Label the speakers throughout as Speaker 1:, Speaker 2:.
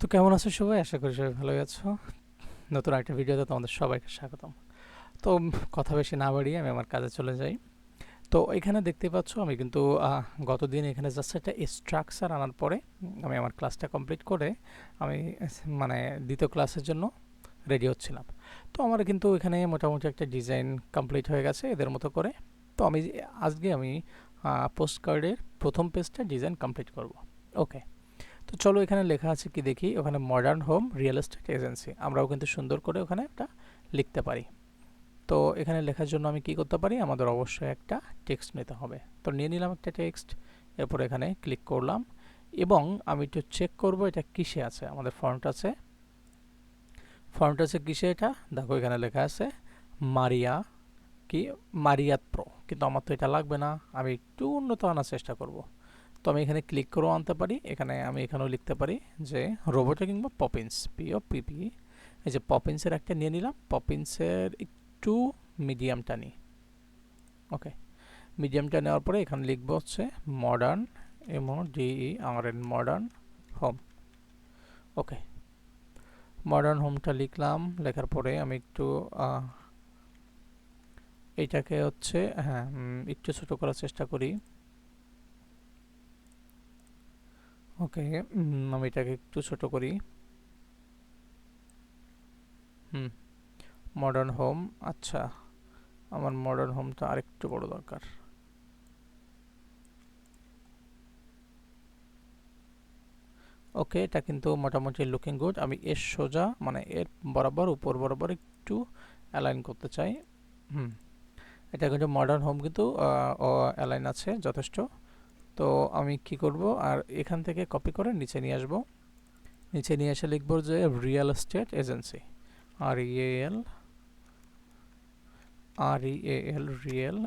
Speaker 1: তো কেমন আছো সবাই? আশা করি সবাই ভালোই আছো। নতুন একটা ভিডিওতে তোমাদের সবাইকে স্বাগতম। তো কথা বেশি না বাড়িয়ে আমি আমার কাজে চলে যাই। তো এখানে দেখতে পাচ্ছ আমি কিন্তু গতদিন এখানে জাস্ট একটা স্ট্রাকচার আনার পরে আমি আমার ক্লাসটা কমপ্লিট করে আমি মানে দ্বিতীয় ক্লাসের জন্য রেডি হচ্ছিলাম। তো আমার কিন্তু এখানে মোটামুটি একটা ডিজাইন কমপ্লিট হয়ে গেছে এদের মতো করে। তো আমি আজকে আমি পোস্ট কার্ডের প্রথম পেজটা ডিজাইন কমপ্লিট করব। ওকে তো চলো এখানে লেখা আছে কি দেখি? ওখানে modern home real estate agency আমরাও কিন্তু সুন্দর করে ওখানে একটা লিখতে পারি। তো এখানে লেখার জন্য আমি কি করতে পারি? আমাদের অবশ্যই একটা টেক্সট নিতে হবে। তো নিয়ে নিলাম একটা টেক্সট এরপর এখানে ক্লিক করলাম এবং আমি একটু চেক করব এটা কিসে আছে। আমাদের ফন্ট আছে। ফন্ট আছে কিসে এটা? দেখো এখানে লেখা আছে, মারিয়া কি? মারিয়াত প্রো কিন্তু আমার তো এটা লাগবে না। আমি একটু উন্নত আনার চেষ্টা করব। তো আমি এখানে ক্লিক করেও আনতে পারি। এখানে আমি এখানেও লিখতে পারি যে রোবটে কিংবা পপিন্স পিও পিপি এই যে পপিন্সের একটা নিয়ে নিলাম। পপিন্সের একটু মিডিয়ামটা নিই। ওকে মিডিয়ামটা নেওয়ার পরে এখানে লিখব হচ্ছে modern M O D E R N modern home okay modern হোমটা লিখলাম। লেখার পরে আমি একটু আহ, এইটাকে হচ্ছে হ্যাঁ একটু ছোটো করার চেষ্টা করি। ওকে আমি এটাকে একটু ছোট করি। হুম মডার্ন হোম আচ্ছা আমার মডার্ন হোমটা আরেকটু বড় দরকার। ওকে, এটা কিন্তু মোটামুটি লুকিং গুড আমি এর সোজা মানে এর বরাবর, উপর বরাবর একটু অ্যালাইন করতে চাই। হুম, এটা কিন্তু মডার্ন হোম কিন্তু অ্যালাইন আছে যথেষ্ট। তো আমি কি করব? আর এখান থেকে কপি করে নিচে নিয়ে আসব। নিচে নিয়ে এসে লিখব যে real estate agency R E L R E L real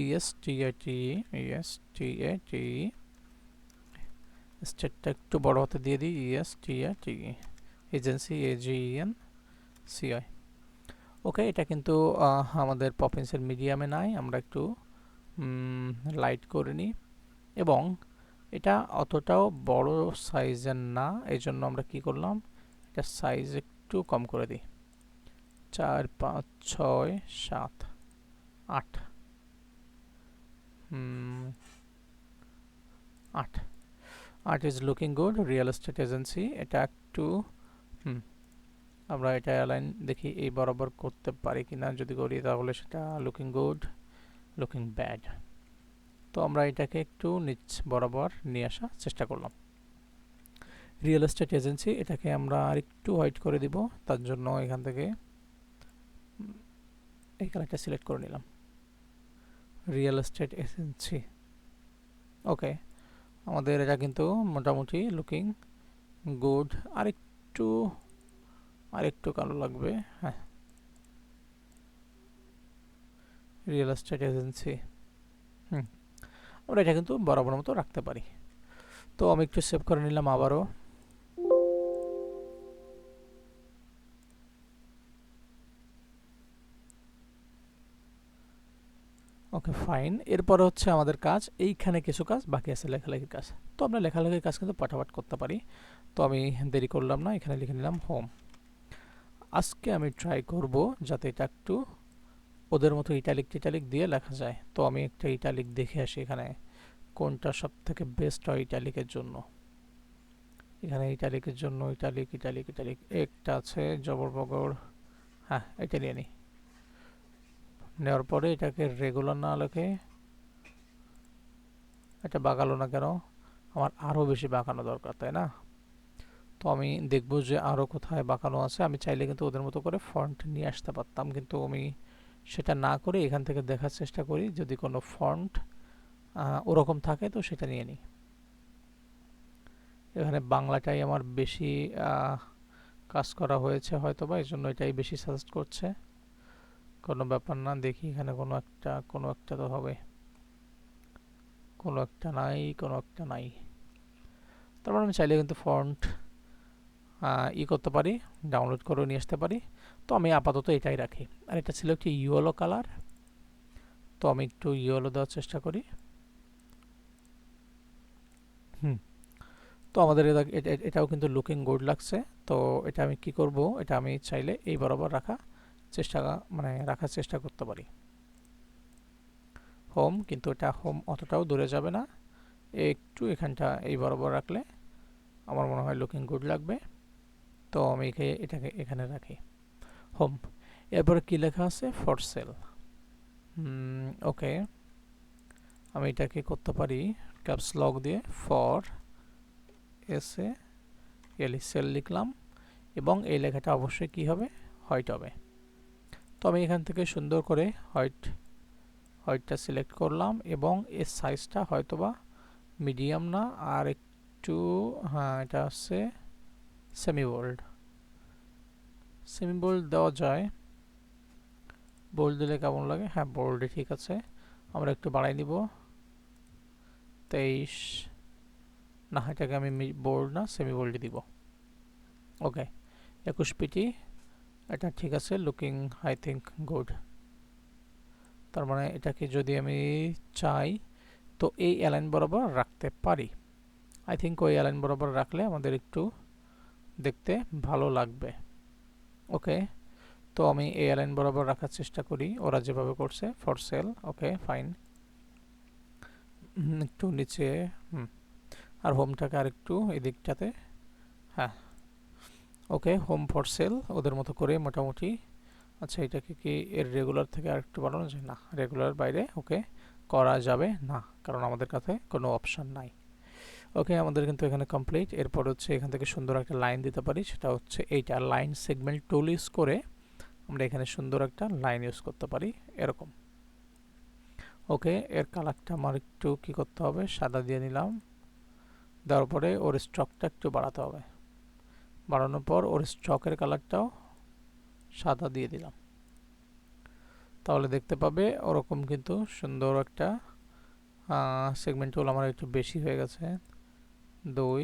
Speaker 1: E S T A T E S T A T স্টেটটা একটু বড় হাতে দিয়ে দিই E S T A T agency A G N C I okay এটা কিন্তু আমাদের পপিন্সের মিডিয়ামে নাই, আমরা একটু লাইট করে নিই। এবং এটা অতটাও বড় সাইজের না এই জন্য আমরা কি করলাম, এটা সাইজ একটু কম করে দিই। চার, পাঁচ, ছয়, সাত, আট। আট। আট is looking good, real estate agency, এটা একটু আমরা এটা অ্যালাইন দেখি এই বরাবর করতে পারি কিনা, যদি করি তাহলে সেটা লুকিং গুড, লুকিং ব্যাড। তো আমরা এটাকে একটু নিচ বরাবর নিয়ে আসার চেষ্টা করলাম। রিয়েল এস্টেট এজেন্সি এটাকে আমরা আর একটু হোয়াইট করে দিব, তার জন্য এখান থেকে এই কালারটা সিলেক্ট করে নিলাম। রিয়েল এস্টেট এজেন্সি ওকে আমাদের এটা কিন্তু মোটামুটি লুকিং গুড আর একটু আর একটু কালো লাগবে হ্যাঁ। রিয়েল এস্টেট এজেন্সি আমরা এটা কিন্তু বরাবর মতো রাখতে পারি। তো আমি একটু সেভ করে নিলাম আবারও। ওকে ফাইন এরপরে হচ্ছে আমাদের কাজ। এইখানে কিছু কাজ, বাকি আছে লেখালেখির কাজ। তো আমরা লেখালেখির কাজ কিন্তু পাঠাপাট করতে পারি। তো আমি দেরি করলাম না, এখানে লিখে নিলাম হোম আজকে আমি ট্রাই করব যাতে এটা একটু ওদের মতো ইটালিক টিটালিক দিয়ে লেখা যায়। তো আমি একটা ইটালিক দেখে আসি এখানে, কোনটা সব থেকে বেস্ট হয় ইটালিকের জন্য। এখানে ইটালিকের জন্য ইটালিক ইটালিক ইটালিক। একটা আছে জবর বগর হ্যাঁ এটা নিয়ে নিই নেওয়ার পরে এটাকে রেগুলার না লেখে। এটা বাগালো না কেন? আমার আরও বেশি বাঁকানো দরকার, তাই না? তো আমি দেখব যে আরও কোথায় বাঁকানো আছে। আমি চাইলে কিন্তু ওদের মতো করে ফন্ট নিয়ে আসতে পারতাম, কিন্তু আমি সেটা না করে এখান থেকে দেখার চেষ্টা করি, যদি কোনো ফন্ট ওরকম থাকে তো সেটা নিয়ে নিই। এখানে বাংলাটাই আমার বেশি কাজ করা হয়েছে হয়তো বা এই জন্য এটাই বেশি সাজেস্ট করছে। কোনো ব্যাপার না, দেখি এখানে কোনো একটা কোনো একটা তো হবে। কোনো একটা নাই, কোনো একটা নাই। তারপর আমি চাইলে কিন্তু ফন্ট ই করতে পারি ডাউনলোড করে নিয়ে আসতে পারি। তো আমি আপাতত এটাই রাখি। আর এটা ছিল একটি ইয়েলো কালার। তো আমি একটু ইয়েলো দেওয়ার চেষ্টা করি। হুম। তো আমাদের এটা- এটা- এটাও কিন্তু লুকিং গুড লাগছে। তো এটা আমি কি করব, এটা আমি চাইলে এই বরাবর রাখা চেষ্টা মানে রাখার চেষ্টা করতে পারি। হোম কিন্তু এটা হোম অতটাও দূরে যাবে না। একটু এখানটা এই বরাবর রাখলে আমার মনে হয় লুকিং গুড লাগবে। তো আমি এটাকে এখানে রাখি। হোম। এরপরে কি লেখা আছে? For sale. ওকে। আমি এটাকে করতে পারি ক্যাপস লক দিয়ে ফর এসে এলি সেল লিখলাম এবং এই লেখাটা অবশ্যই কি হবে? হোয়াইট হবে। তো আমি এখান থেকে সুন্দর করে হোয়াইট, হোয়াইটটা সিলেক্ট করলাম এবং এর সাইজটা হয়তোবা মিডিয়াম না, আর একটু হ্যাঁ এটা হচ্ছে সেমি বোল্ড সেমি বোল্ড দেওয়া যায়। বোল্ড দিলে কেমন লাগে? হ্যাঁ বোল্ডে ঠিক আছে। আমরা একটু বাড়াই নিব। তেইশ। না, এটাকে আমি বোল্ড না সেমি বোল্ডে দিব। ওকে একুশ পিটি। এটা ঠিক আছে লুকিং আই থিঙ্ক গুড তার মানে এটাকে যদি আমি চাই, তো এই অ্যালাইন বরাবর রাখতে পারি। আই থিঙ্ক ওই অ্যালাইন বরাবর রাখলে আমাদের একটু দেখতে ভালো লাগবে। ওকে, তো আমি এই অ্যালাইন বরাবর রাখার চেষ্টা করি। ওরা যেভাবে করছে ফর সেল ওকে ফাইন একটু নিচে, হুম। আর হোমটাকে আর একটু এই দিকটাতে হ্যাঁ। ওকে হোম ফর সেল ওদের মতো করে মোটামুটি। আচ্ছা এটাকে কি এর রেগুলার থেকে আর একটু বাড়ানো যায়? না রেগুলার বাইরে, ওকে। করা যাবে? না, কারণ আমাদের কাছে কোনো অপশান নাই। ওকে আমাদের কিন্তু এখানে কমপ্লিট এরপর হচ্ছে এখান থেকে সুন্দর একটা লাইন দিতে পারি, সেটা হচ্ছে এইটা লাইন সেগমেন্ট টুল ইউজ করে আমরা এখানে সুন্দর একটা লাইন ইউজ করতে পারি, এরকম। ওকে এর কালারটা আমার একটু কি করতে হবে? সাদা দিয়ে নিলাম। দেওয়ার পরে ওর স্টকটা একটু বাড়াতে হবে। বাড়ানোর পর ওর স্টকের কালারটাও সাদা দিয়ে দিলাম। তাহলে দেখতে পাবে ওরকম কিন্তু সুন্দর একটা সেগমেন্ট টুল আমার একটু বেশি হয়ে গেছে। দুই,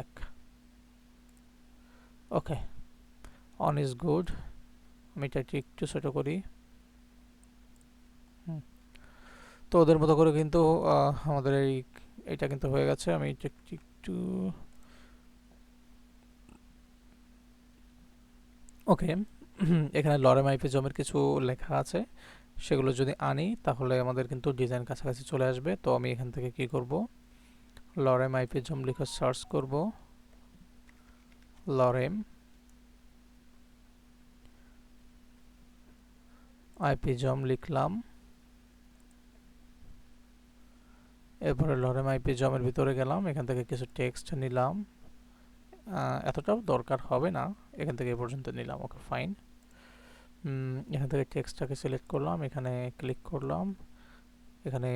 Speaker 1: এক। ওকে অন ইজ গুড আমি এটা একটু ছোটো করি। তো ওদের মতো করে কিন্তু আমাদের এই, এটা কিন্তু হয়ে গেছে। আমি একটু ওকে এখানে লরেম আইপিজমের কিছু লেখা আছে। সেগুলো যদি আনি, তাহলে আমাদের কিন্তু ডিজাইন কাছাকাছি চলে আসবে। তো আমি এখান থেকে কি করব? লরেম আইপিজম লিখে সার্চ করব লরেম আইপি জম লিখলাম এরপরে লরেম আইপি জমের ভিতরে গেলাম, এখান থেকে কিছু টেক্সট নিলাম। এতটাও দরকার হবে না, এখান থেকে এ পর্যন্ত নিলাম ওকে ফাইন এখান থেকে টেক্সটটাকে সিলেক্ট করলাম, এখানে ক্লিক করলাম। এখানে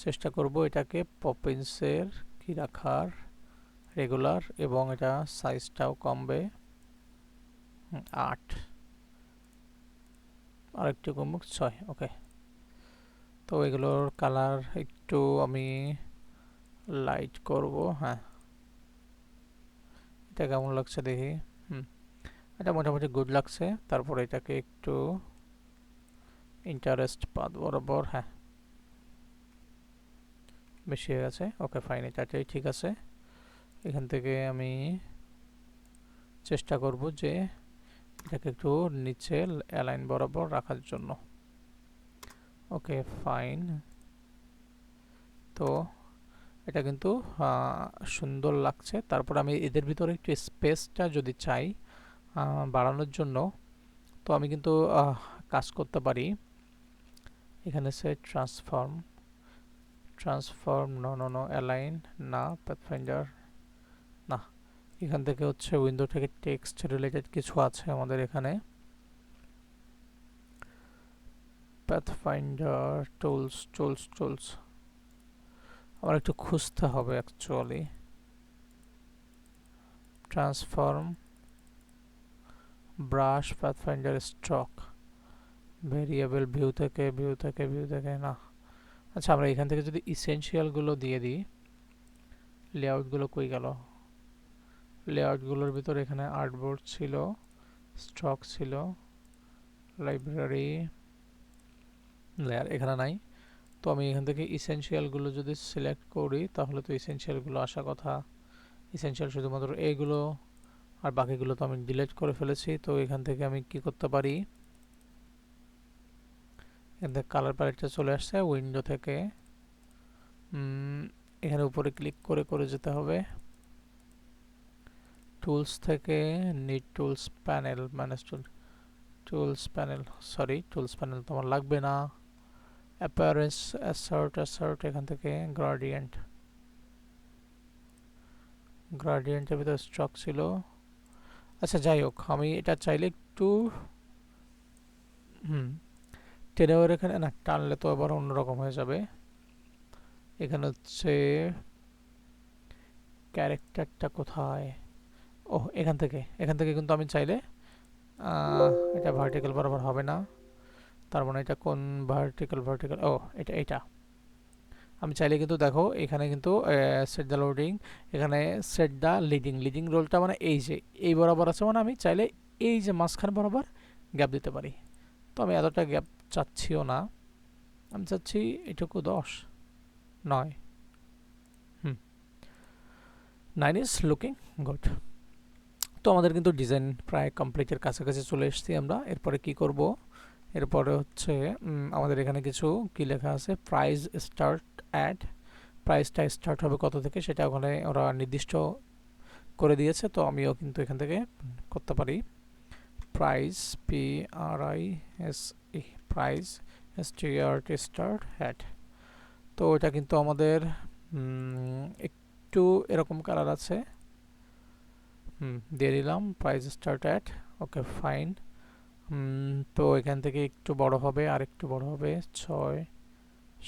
Speaker 1: চেষ্টা করব এটাকে পপিন্সের কি রাখার? রেগুলার এবং এটা সাইজটাও কমবে। আট। আরেকটু কমুক, ছয় ওকে তো এগুলোর কালার একটু আমি লাইট করব হ্যাঁ। এটা কেমন লাগছে দেখি? হুম, এটা মোটামুটি গুড লাগছে। তারপর এটাকে একটু ইন্টারেস্ট পাত বরাবর হ্যাঁ। বেশি হয়ে গেছে। ওকে ফাইন এটাটাই ঠিক আছে। এখান থেকে আমি চেষ্টা করব যে এটাকে একটু নিচে অ্যালাইন বরাবর রাখার জন্য। ওকে ফাইন তো এটা কিন্তু সুন্দর লাগছে। তারপর আমি এদের ভিতরে একটু স্পেসটা যদি চাই বাড়ানোর জন্য, তো আমি কিন্তু কাজ করতে পারি। এখানে সে transform transform no no no align না প্যাথফাইন্ডার না। এখান থেকে হচ্ছে উইন্ডো থেকে টেক্সট রিলেটেড কিছু আছে আমাদের এখানে। প্যাথফাইন্ডার টুলস টুলস টুলস আমার একটু খুঁজতে হবে actually transform brush pathfinder stock variable view থেকে ভিউ থেকে ভিউ থেকে, না। আচ্ছা আমরা এখান থেকে যদি ইসেনশিয়ালগুলো দিয়ে দিই লেআউটগুলো কই গেল? লেআউটগুলোর ভিতরে এখানে আর্টবোর্ড ছিল স্টক ছিল লাইব্রেরি লেয়ার এখানে নাই। তো আমি এখান থেকে ইসেনশিয়ালগুলো যদি সিলেক্ট করি, তাহলে তো ইসেনশিয়ালগুলো আসা কথা। ইসেনশিয়াল শুধুমাত্র এইগুলো আর বাকিগুলো তো আমি ডিলিট করে ফেলেছি, তো এখান থেকে আমি কি করতে পারি? থেকে কালার প্যালেটটা চলে আসছে উইন্ডো থেকে। এখানে উপরে ক্লিক করে করে যেতে হবে। টুলস থেকে need tools panel manage tool tools panel sorry tools panel তোমার লাগবে না। অ্যাপারেন্স অ্যাসার্ট অ্যাসার্ট এখান থেকে গ্রাডিয়েন্ট গ্রাডিয়েন্টের ভিতরে স্ট্রক ছিল। আচ্ছা যাই হোক, আমি এটা চাইলে একটু, হুম টেনেওয়ার এখানে, না, টানলে তো আবার অন্যরকম হয়ে যাবে। এখানে হচ্ছে ক্যারেক্টারটা কোথায়? ও এখান থেকে এখান থেকে কিন্তু আমি চাইলে এটা ভার্টিক্যাল বরাবর হবে না। তার মানে এটা কোন ভার্টিক্যাল ভার্টিক্যাল ও এটা এটা। আমি চাইলে কিন্তু দেখো, এখানে কিন্তু সেট দ্য লোডিং এখানে সেট দ্য লিডিং লিডিং রোলটা মানে এই যে, এই বরাবর আছে মানে আমি চাইলে এই যে মাঝখান বরাবর গ্যাপ দিতে পারি। তো আমি এতটা গ্যাপ চাচ্ছিও না। আমি চাচ্ছি এটুকু দশ। নয়। হুম। নাইন ইজ লুকিং গুড তো আমাদের কিন্তু ডিজাইন প্রায় কমপ্লিটের কাছাকাছি চলে এসেছি আমরা। এরপরে কি করব? এরপরে হচ্ছে আমাদের এখানে কিছু কি লেখা আছে? প্রাইস স্টার্ট অ্যাড প্রাইসটা স্টার্ট হবে কত থেকে? সেটা ওখানে ওরা নির্দিষ্ট করে দিয়েছে। তো আমিও কিন্তু এখান থেকে করতে পারি। Price P R I S price S T R T start add তো এটা কিন্তু আমাদের একটু এরকম কালার আছে। হুম, দিয়ে দিলাম price start at okay fine তো এখান থেকে একটু বড় হবে, আর একটু বড় হবে ছয়,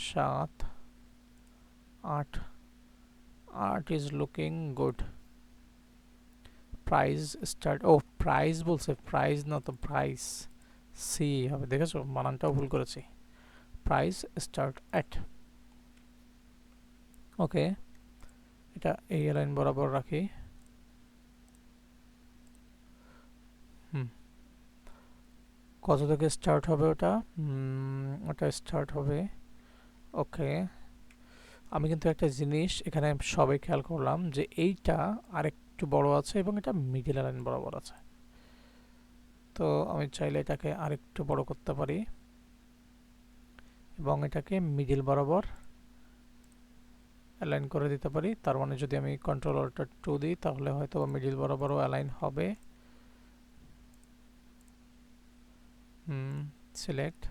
Speaker 1: সাত, আট আট is looking good price start O price বলছে প্রাইস না তো প্রাইস সি হবে, দেখেছ? বানানটাও ভুল করেছি। Price start at. ওকে, এটা এই লাইন বরাবর রাখি। হুম। কত থেকে স্টার্ট হবে ওটা? ওটা স্টার্ট হবে। ওকে, আমি কিন্তু একটা জিনিস এখানে সবাই খেয়াল করলাম যে এইটা আরেকটু বড় আছে এবং এটা মিডিল লাইন বরাবর আছে। তো আমি চাইলে এটাকে আরেকটু বড় করতে পারি। এবং এটাকে মিডিল বরাবর অ্যালাইন করে দিতে পারি। তার মানে যদি আমি কন্ট্রোল অল্টার টু দিই, তাহলে হয়তো মিডিল বরাবরও অ্যালাইন হবে। সিলেক্ট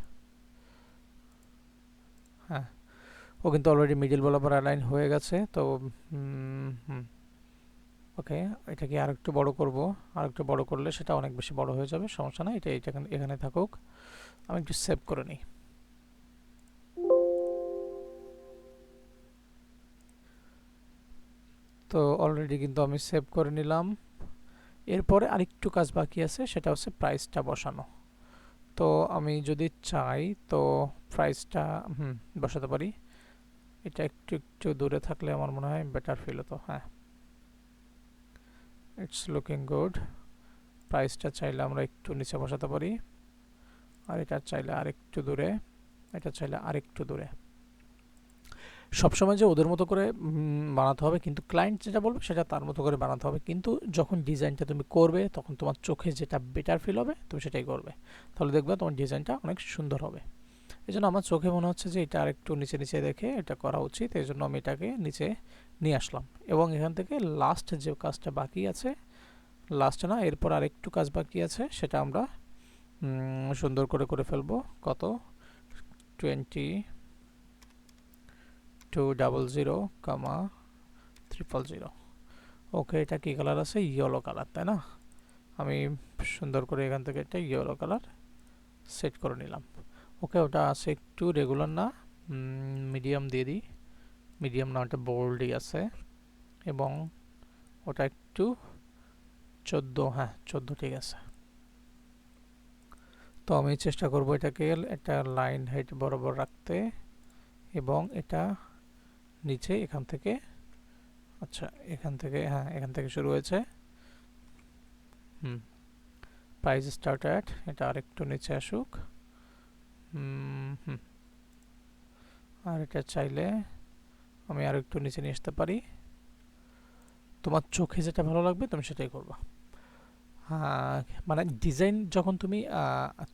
Speaker 1: হ্যাঁ ও কিন্তু অলরেডি মিডিল বরাবর অ্যালাইন হয়ে গেছে, তো হুম। ওকে, এটাকে আর একটু বড় করব। আর একটু বড় করলে সেটা অনেক বেশি বড় হয়ে যাবে, সমস্যা না এটা এটা এখানে থাকুক। আমি একটু সেভ করে নিই। তো অলরেডি কিন্তু আমি সেভ করে নিলাম। এরপরে আরেকটু কাজ বাকি আছে, সেটা হচ্ছে প্রাইসটা বসানো। তো আমি যদি চাই, তো প্রাইসটা, হুম, বসাতে পারি। এটা একটু একটু দূরে থাকলে আমার মনে হয় বেটার ফিল হতো হ্যাঁ। ইটস লুকিং গুড প্রাইসটা চাইলে আমরা একটু নিচে বসাতে পারি। আর এটা চাইলে আরেকটু দূরে। এটা চাইলে আরেকটু দূরে। সবসময় যে ওদের মতো করে বানাতে হবে, কিন্তু ক্লায়েন্ট যেটা বলবে সেটা তার মতো করে বানাতে হবে। কিন্তু যখন ডিজাইনটা তুমি করবে, তখন তোমার চোখে যেটা বেটার ফিল হবে, তুমি সেটাই করবে। তাহলে দেখবে তোমার ডিজাইনটা অনেক সুন্দর হবে। এই জন্য আমার চোখে মনে হচ্ছে যে এটা আরেকটু নিচে নিচে দেখে এটা করা উচিত। এই জন্য আমি এটাকে নিচে নিয়ে আসলাম। এবং এখান থেকে লাস্ট যে কাজটা বাকি আছে লাস্ট না, এরপর আরেকটু কাজ বাকি আছে, সেটা আমরা সুন্দর করে করে ফেলব। কত? Twenty two double zero comma triple zero okay এটা কী কালার আছে? ইয়েলো কালার তাই না? আমি সুন্দর করে এখান থেকে একটা ইয়েলো কালার সেট করে নিলাম। ওকে, ওটা আছে একটু রেগুলার না মিডিয়াম দিয়ে দিই। মিডিয়াম না, ওটা বোল্ডই আছে। এবং ওটা একটু চোদ্দ হ্যাঁ চোদ্দ ঠিক আছে। তো আমি চেষ্টা করব এটাকে একটা লাইন হাইট বরাবর রাখতে এবং এটা নিচে এখান থেকে আচ্ছা এখান থেকে হ্যাঁ এখান থেকে শুরু হয়েছে। হুম প্রাইস স্টার্ট অ্যাট এটা আরেকটু নিচে আসুক। আর এটা চাইলে আমি আর একটু নিচে নিয়ে আসতে পারি। তোমার চোখে যেটা ভালো লাগবে তুমি সেটাই করবা। মানে ডিজাইন যখন তুমি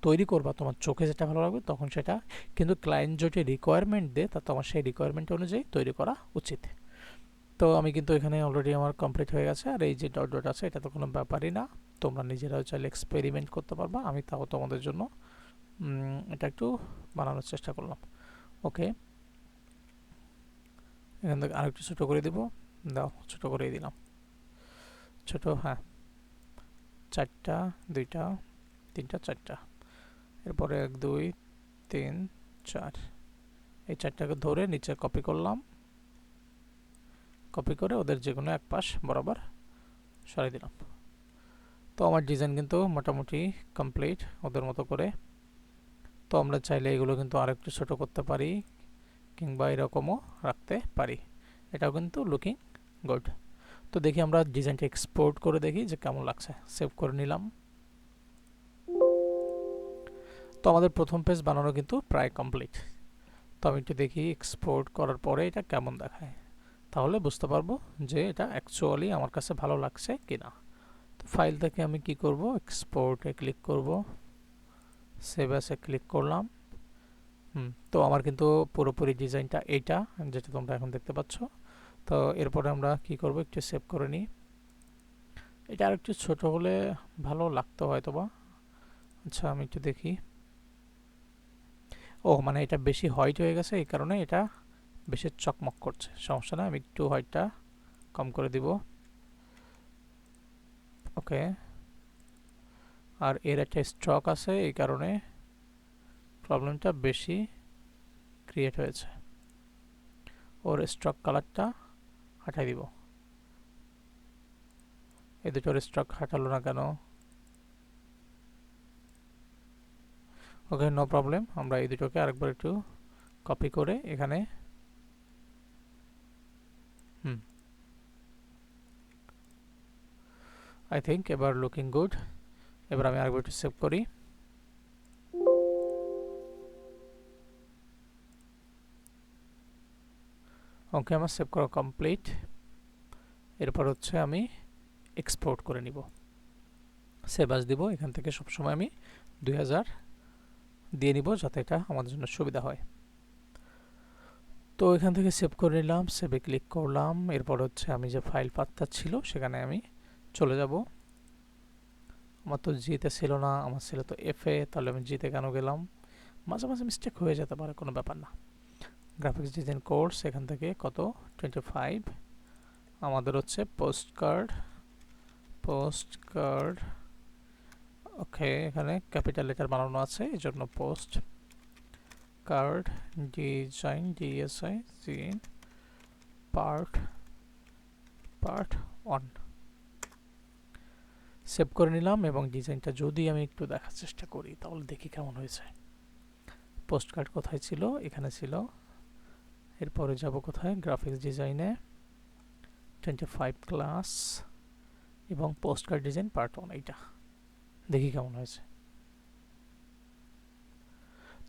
Speaker 1: তৈরি করবা তোমার চোখে যেটা ভালো লাগবে তখন সেটা কিন্তু ক্লায়েন্ট যেটি রিকোয়ারমেন্ট দেয় তা তোমার সেই রিকোয়ারমেন্ট অনুযায়ী তৈরি করা উচিত। তো আমি কিন্তু এখানে অলরেডি আমার কমপ্লিট হয়ে গেছে আর এই যে ডট ডট আছে এটা তো কোনো ব্যাপারই না। তোমরা নিজেরাও চাইলে এক্সপেরিমেন্ট করতে পারবা, আমি তাও তোমাদের জন্য এটা একটু বানানোর চেষ্টা করলাম। ওকে। এখান থেকে আরেকটু ছোটো করে দিব। দাও, ছোটো করেই দিলাম। ছোট হ্যাঁ। চারটা, দুইটা, তিনটা, চারটা। এরপরে এক, দুই, তিন, চার। এই চারটাকে ধরে নিচে কপি করলাম। কপি করে ওদের যে কোনো এক পাশ বরাবর সরাই দিলাম। তো আমার ডিজাইন কিন্তু মোটামুটি কমপ্লিট ওদের মতো করে তো আমরা চাইলে এগুলো কিন্তু আরেকটু ছোট করতে পারি কিংবা এরকমও রাখতে পারি। এটাও কিন্তু লুকিং গুড তো দেখি আমরা ডিজাইনটা এক্সপোর্ট করে দেখি যে কেমন লাগছে। সেভ করে নিলাম। তো আমাদের প্রথম পেজ বানানো কিন্তু প্রায় কমপ্লিট তো আমি একটু দেখি এক্সপোর্ট করার পরে এটা কেমন দেখায়। তাহলে বুঝতে পারব যে এটা অ্যাকচুয়ালি আমার কাছে ভালো লাগছে কিনা। তো ফাইল থেকে আমি কি করব? এক্সপোর্টে ক্লিক করব। সেভ অ্যাসে ক্লিক করলাম। হুম, তো আমার কিন্তু পুরোপুরি ডিজাইনটা এইটা যেটা তোমরা এখন দেখতে পাচ্ছ। তো এরপরে আমরা কি করব, একটু সেভ করে নিই। এটা আর একটু ছোট হলে ভালো লাগতো হয়তো বা আচ্ছা আমি একটু দেখি। ও মানে এটা বেশি হোয়াইট হয়ে গেছে, এই কারণে এটা বেশি চকমক করছে। সমস্যা না আমি একটু হোয়াইটটা কম করে দিব। ওকে আর এর একটা স্ট্রক আছে, এই কারণে প্রবলেমটা বেশি ক্রিয়েট হয়েছে। ওর স্ট্রক কালারটা হাঁটাই দিব। এই দুটোর স্ট্রক হাঁটালো না কেন? ওকে নো প্রবলেম আমরা এই দুটোকে আরেকবার একটু কপি করে এখানে, হুম। আই থিঙ্ক এবার লুকিং গুড এবার আমি আরেকবার একটু সেভ করি। ওকে আমার সেভ করা কমপ্লিট এরপর হচ্ছে আমি এক্সপোর্ট করে নিব। সেভ আস দিব, এখান থেকে সবসময় আমি দুই হাজার দিয়ে নিব যাতে এটা আমাদের জন্য সুবিধা হয়। তো এখান থেকে সেভ করে নিলাম সেভে ক্লিক করলাম। এরপর হচ্ছে আমি যে ফাইল পাত্তা ছিল, সেখানে আমি চলে যাব। আমার তো জিতে ছিল না, আমার ছিল তো এফে তাহলে আমি জিতে কেন গেলাম? মাঝে মাঝে মিস্টেক হয়ে যেতে পারে, কোনো ব্যাপার না। গ্রাফিক্স ডিজাইন কোর্স এখান থেকে কত? টোয়েন্টি ফাইভ আমাদের হচ্ছে post card post card okay এখানে ক্যাপিটাল লেটার বানানো আছে এই জন্য post card design DSI G N part part one save করে নিলাম এবং ডিজাইনটা যদি আমি একটু দেখার চেষ্টা করি, তাহলে দেখি কেমন হয়েছে। পোস্ট কার্ড কোথায় ছিল? এখানে ছিল। এরপরে যাব কোথায়? গ্রাফিক্স ডিজাইনে টোয়েন্টি ফাইভ ক্লাস এবং post card design part one এইটা। দেখি কেমন হয়েছে।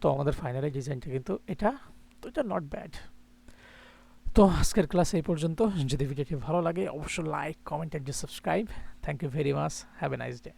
Speaker 1: তো আমাদের ফাইনালি ডিজাইনটা কিন্তু এটা, তো এটা নট ব্যাড তো আজকের ক্লাস এই পর্যন্ত। যদি ভিডিওটি ভালো লাগে, অবশ্যই like comment and subscribe thank you very much have a nice day